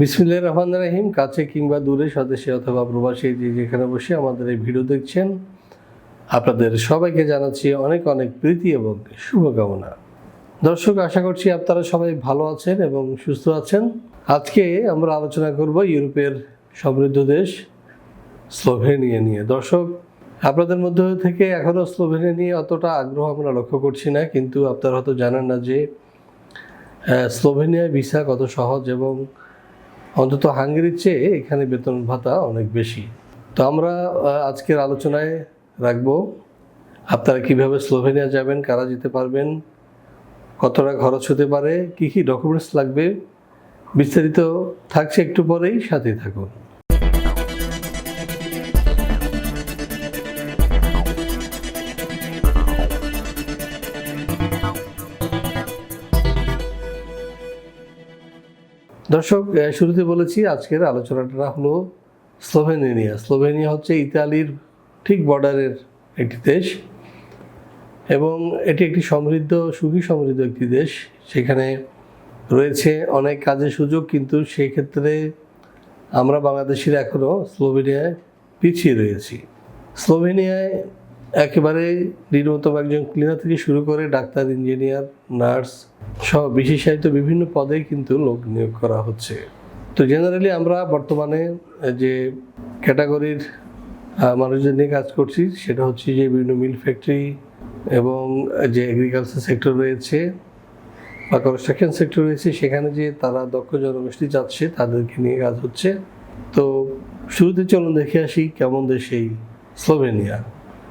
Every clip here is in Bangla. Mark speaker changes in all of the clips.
Speaker 1: বিসমিল্লাহ রহমান রাহিম, কাছে কিংবা দূরে, স্বদেশে অথবা প্রবাসী যে যেখানে বসে আমাদের এই ভিডিও দেখছেন, আপনাদের সবাইকে জানাচ্ছি অনেক অনেক প্রীতি এবং শুভকামনা। দর্শক, আশা করছি আপনারা সবাই ভালো আছেন এবং সুস্থ আছেন। আজকে আমরা আলোচনা করব ইউরোপের সমৃদ্ধ দেশ, স্লোভেনিয়া নিয়ে। দর্শক, আপনাদের মধ্যে থেকে এখনও স্লোভেনিয়া নিয়ে অতটা আগ্রহ আমরা লক্ষ্য করছি না, কিন্তু আপনারা হয়তো জানেন না যে স্লোভেনিয়ায় ভিসা কত সহজ এবং অন্তত হাঙ্গেরির চেয়ে এখানে বেতন ভাতা অনেক বেশি। তো আমরা আজকের আলোচনায় রাখব, আপনারা কীভাবে স্লোভেনিয়া যাবেন, কারা যেতে পারবেন, কতটা খরচ হতে পারে, কি কি ডকুমেন্টস লাগবে, বিস্তারিত থাকছে একটু পরেই সাথে থাকুন। দর্শক শুরুতে বলেছি আজকের আলোচনাটা হলো স্লোভেনিয়া। স্লোভেনিয়া হচ্ছে ইতালির ঠিক বর্ডারের একটি দেশ এবং এটি একটি সমৃদ্ধ, সুখী সমৃদ্ধ একটি দেশ। সেখানে রয়েছে অনেক কাজের সুযোগ, কিন্তু সেক্ষেত্রে আমরা বাংলাদেশিরা এখনও স্লোভেনিয়ায় পিছিয়ে রয়েছি। স্লোভেনিয়ায় একেবারে নিম্নতম একজন ক্লিনার থেকে শুরু করে ডাক্তার ইঞ্জিনিয়ার নার্স সহ বিশেষায়িত বিভিন্ন পদে কিন্তু লোক নিয়োগ করা হচ্ছে। তো জেনারেলি আমরা বর্তমানে যে ক্যাটাগরির মানুষদের নিয়ে কাজ করছি সেটা হচ্ছে যে বিভিন্ন মিল ফ্যাক্টরি এবং যে এগ্রিকালচার সেক্টর রয়েছে বা কনস্ট্রাকশন সেক্টর রয়েছে, সেখানে যে তারা দক্ষ জনগোষ্ঠী যাচ্ছে তাদেরকে নিয়ে কাজ হচ্ছে। তো শুরুতে চলুন দেখে আসি কেমন দেশ এই স্লোভেনিয়া।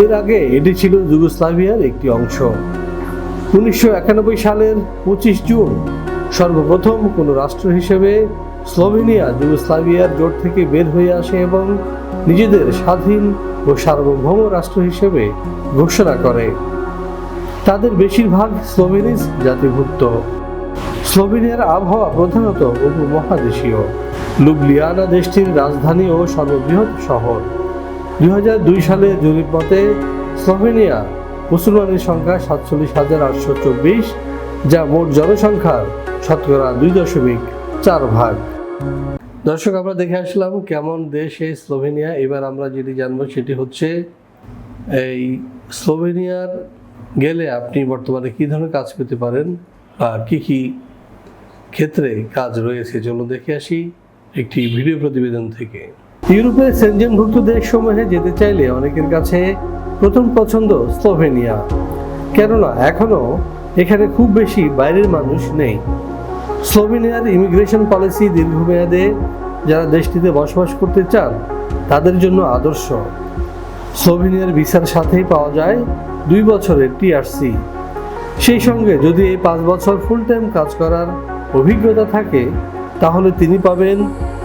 Speaker 1: এর আগে এটি ছিল যুগোস্লাভিয়ার একটি অংশ। উনিশশো একানব্বই সালের পঁচিশ জুন সর্বপ্রথম কোনো রাষ্ট্র হিসেবে স্লোভেনিয়া, যুগোস্লাভিয়ার জোট থেকে বের হয়ে আসে এবং নিজেদের স্বাধীন ও সার্বভৌম রাষ্ট্র হিসেবে ঘোষণা করে। তাদের বেশিরভাগ স্লোভেনিস জাতিভুক্ত। স্লোভেনিয়ার আবহাওয়া প্রধানত উপমহাদেশীয়। লুবলিয়ানা দেশটির রাজধানী ও সর্ববৃহৎ শহর। দুই হাজার দুই সালে জরিপ মতে স্লোভেনিয়া মুসলমানের সংখ্যা সাতচল্লিশ হাজার আটশো চব্বিশ, যা মোট জনসংখ্যার শতকরা দুই দশমিক চার ভাগ। দর্শক, আমরা দেখে আসলাম কেমন দেশ এই স্লোভেনিয়া। এবার আমরা যেটি জানব সেটি হচ্ছে, এই স্লোভেনিয়ার গেলে আপনি বর্তমানে কী ধরনের কাজ পেতে পারেন বা কী কী ক্ষেত্রে কাজ রয়েছে? চলুন দেখে আসি একটি ভিডিও প্রতিবেদন থেকে। ইউরোপের সেনজেনভুক্ত দেশসমূহে যেতে চাইলে অনেকের কাছে প্রথম পছন্দ স্লোভেনিয়া। কেননা এখনও এখানে খুব বেশি বাইরের মানুষ নেই। স্লোভেনিয়ার ইমিগ্রেশন পলিসি দীর্ঘমেয়াদে যারা দেশটিতে বসবাস করতে চান, তাদের জন্য আদর্শ। স্লোভেনিয়ার ভিসার সাথেই পাওয়া যায় দুই বছরের টিআরসি সেই সঙ্গে যদি এই পাঁচ বছর ফুল টাইম কাজ করার অভিজ্ঞতা থাকে, তাহলে তিনি পাবেন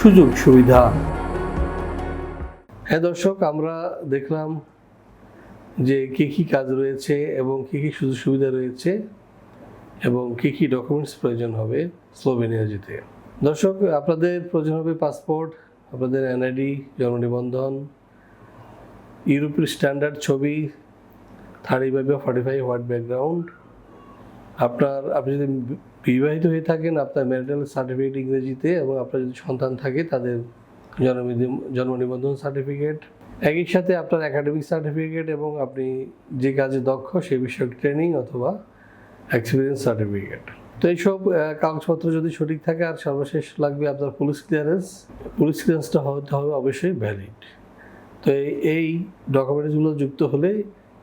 Speaker 1: সুযোগ, সুবিধা। হ্যাঁ দর্শক, আমরা দেখলাম যে কী কী কাজ রয়েছে এবং কী কী সুযোগ, সুবিধা রয়েছে এবং কী কী ডকুমেন্টস প্রয়োজন হবে স্লোভেনিয়া যেতে। দর্শক, আপনাদের প্রয়োজন হবে পাসপোর্ট আপনাদের এনআইডি জন্ম নিবন্ধন, ইউরোপের স্ট্যান্ডার্ড ছবি থার্টি ফাইভ বা ফর্টি ফাইভ হোয়াইট ব্যাকগ্রাউন্ড আপনার, আপনি যদি বিবাহিত হয়ে থাকেন, আপনার ম্যারিটাল সার্টিফিকেট ইংরেজিতে এবং আপনার যদি সন্তান থাকে, তাদের জন্ম জন্ম নিবন্ধন সার্টিফিকেট একই সাথে আপনার একাডেমিক সার্টিফিকেট এবং আপনি যে কাজে দক্ষ, সে বিষয়ক ট্রেনিং অথবা এক্সপিরিয়েন্স সার্টিফিকেট তো এইসব কাগজপত্র যদি সঠিক থাকে, আর সর্বশেষ লাগবে আপনার পুলিশ ক্লিয়ারেন্স পুলিশ ক্লিয়ারেন্সটা হতে হবে অবশ্যই ভ্যালিড তো এই- এই ডকুমেন্টসগুলো যুক্ত হলে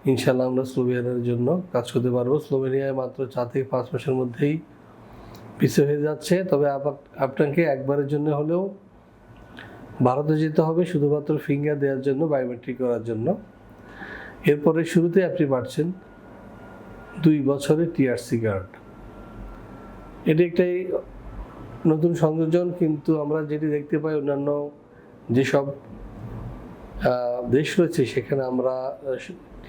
Speaker 1: ইনশাল্লাহ আমরা স্লোভেনিয়ার জন্য কাজ করতে পারব। স্লোভেনিয়ায় মাত্র চার থেকে পাঁচ মাসের মধ্যেই পিছিয়ে হয়ে যাচ্ছে। তবে আপ- আপনাকে একবারের জন্য হলেও ভারতে যেতে হবে শুধুমাত্র ফিঙ্গার দেওয়ার জন্য বায়োমেট্রিক করার জন্য। এরপরে শুরুতে আপনি পাচ্ছেন দুই বছরের টিআরসি কার্ড এটি একটাই নতুন সংযোজন, কিন্তু আমরা যেটি দেখতে পাই, অন্যান্য যেসব দেশ রয়েছে, সেখানে আমরা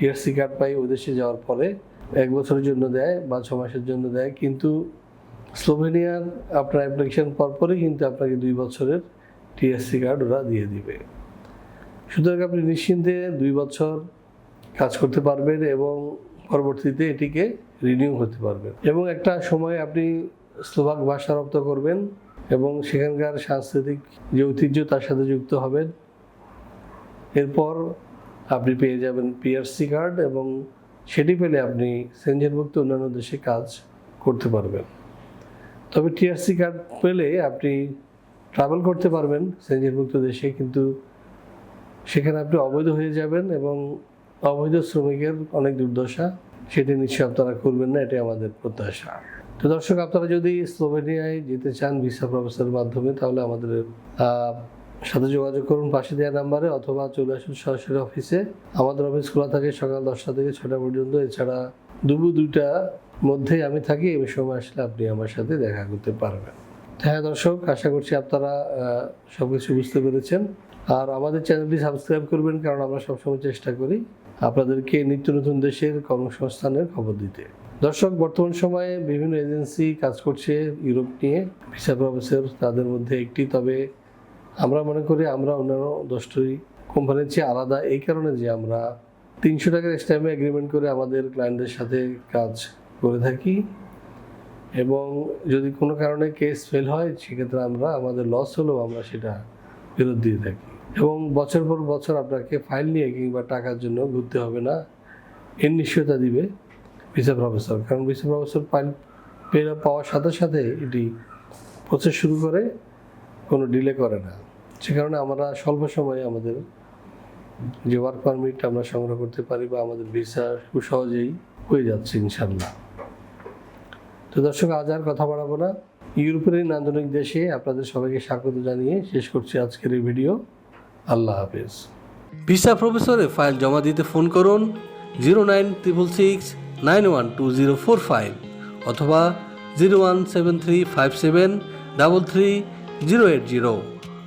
Speaker 1: টিআরসি কার্ড পাই ওই দেশে যাওয়ার পরে এক বছরের জন্য দেয় বা ছ মাসের জন্য দেয়। কিন্তু স্লোভেনিয়ার আপনার অ্যাপ্লিকেশন পরপরই কিন্তু আপনাকে দুই বছরের টিএসসি কার্ড ওরা দিয়ে দিবে। সুতরাং আপনি নিশ্চিন্তে দুই বছর কাজ করতে পারবেন এবং পরবর্তীতে এটিকে রিনিউ করতে পারবেন। এবং একটা সময় আপনি স্লোভাক ভাষা রপ্ত করবেন এবং সেখানকার সাংস্কৃতিক যে ঐতিহ্য তার সাথে যুক্ত হবেন। এরপর আপনি পেয়ে যাবেন পিআরসি কার্ড এবং সেটি পেলে আপনি সেঞ্জনভুক্ত অন্যান্য দেশে কাজ করতে পারবেন। তবে টিআরসি কার্ড পেলে আপনি ট্রাভেল করতে পারবেন সেঞ্জনভুক্ত দেশে, কিন্তু সেখানে আপনি অবৈধ হয়ে যাবেন এবং অবৈধ শ্রমিকের অনেক দুর্দশা, সেটি নিশ্চয়ই আপনারা করবেন না, এটাই আমাদের প্রত্যাশা। তো দর্শক, আপনারা যদি স্লোভেনিয়ায় যেতে চান, ভিসা প্রফেসরের মাধ্যমে, তাহলে আমাদের সাথে যোগাযোগ করুন পাশে দেওয়া নাম্বারে অথবা চলে আসুন সরাসরি অফিসে। আমাদের অফিস খোলা থাকে সকাল দশটা থেকে ছটা পর্যন্ত। এছাড়া দুপুর দুইটা মধ্যেই আমি থাকি, এই সময় আসলে আপনি আমার সাথে দেখা করতে পারবেন। হ্যাঁ দর্শক, আশা করছি আপনারা সব কিছু বুঝতে পেরেছেন। আর আমাদের চ্যানেলটি সাবস্ক্রাইব করবেন, কারণ আমরা সবসময় চেষ্টা করি আপনাদেরকে নিত্য নতুন দেশের কর্মসংস্থানের খবর দিতে। দর্শক, বর্তমান সময়ে বিভিন্ন এজেন্সি কাজ করছে ইউরোপ নিয়ে। ভিসা প্রফেসর তাদের মধ্যে একটি, তবে আমরা মনে করি আমরা অন্যান্য দশটি কোম্পানির চেয়ে আলাদা। এই কারণে যে আমরা তিনশো টাকার স্ট্যাম্পে এগ্রিমেন্ট করে আমাদের ক্লায়েন্টদের সাথে কাজ করে থাকি। এবং যদি কোনো কারণে কেস ফেল হয়, সেক্ষেত্রে আমরা, আমাদের লস হলেও আমরা সেটা ফেরত দিয়ে থাকি। এবং বছর পর বছর আপনাকে ফাইল নিয়ে কিংবা টাকার জন্য ঘুরতে হবে না। এর নিশ্চয়তা দিবে ভিসা প্রফেসর কারণ ভিসা প্রফেসর ফাইল পাওয়ার সাথে সাথে এটি প্রসেস শুরু করে, কোনো ডিলে করে না। সে কারণে আমরা স্বল্প সময়ে আমাদের যে ওয়ার্ক পারমিট আমরা সংগ্রহ করতে পারি বা আমাদের ভিসা খুব সহজেই হয়ে যাচ্ছে ইনশাল্লাহ তো দর্শক, আজ আর কথা বাড়াবো না। ইউরোপের এই নান্দনিক দেশে আপনাদের সবাইকে স্বাগত জানিয়ে শেষ করছি আজকের এই ভিডিও। আল্লাহ হাফেজ। ভিসা প্রফেসরে ফাইল জমা দিতে ফোন করুন zero nine triple six nine one two zero four five অথবা zero one seven three five seven double three zero eight zero.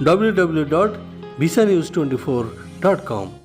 Speaker 1: www.visanews24.com.